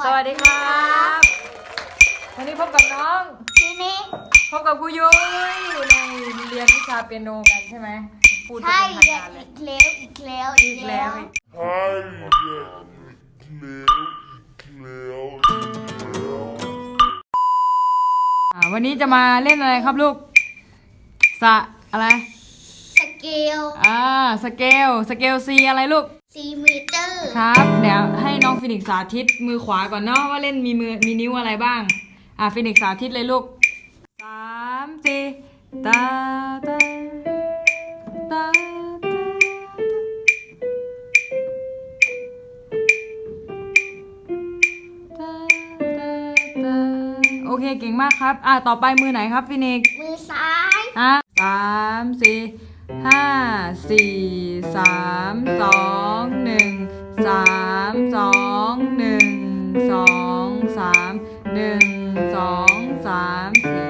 สวัสดีครับวันนี้พบกับน้อง ทีนี้พบกับครูยุ้ยในเรียนวิชาเปียโนกันใช่ไหมพูดจะใช่เป็นทางเรียการเลอียกแล้วอีกแล้วอีกแล้วอีกอ่าวันนี้จะมาเล่นอะไรครับลูกสะอะไรสเกลอ่าสเกลสเกลซีอะไรลูกซีเมเตอร์ ครับ เดี๋ยวให้น้องฟินิกซ์สาธิตมือขวาก่อนเนาะว่าเล่นมีมือมีนิ้วอะไรบ้าง อ่าฟินิกซ์สาธิตเลยลูกสามสี่ตาตาตาตาตาตาตาโอเคเก่งมากครับ อ่าต่อไปมือไหนครับฟินิกซ์มือซ้ายอะสามสี่ห้าสี่สามสองหนึ่ง สามหนึ่งสองสามสี่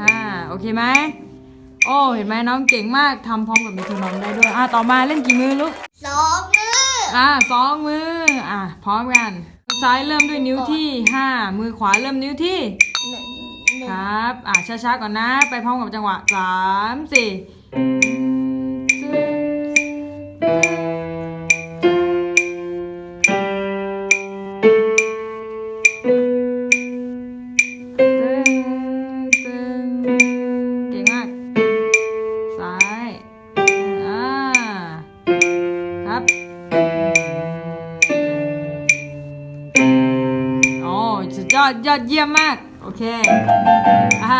ห้าโอเคไหมโอ้เห็นไหมน้องเก่งมากทำพร้อมกับมีทูนอมได้ด้วยอะต่อมาเล่นกี่มือลูกสองมืออะสองมืออะพร้อมกันซ้ายเริ่มด้วยนิ้วที่ห้ามือขวาเริ่มนิ้วที่หนึ่งหนึ่งครับ อะช้าๆก่อนนะ ไปพร้อมกับจังหวะสามสี่ สุดยอดยอดเยี่ยมมาก โอเคอ่า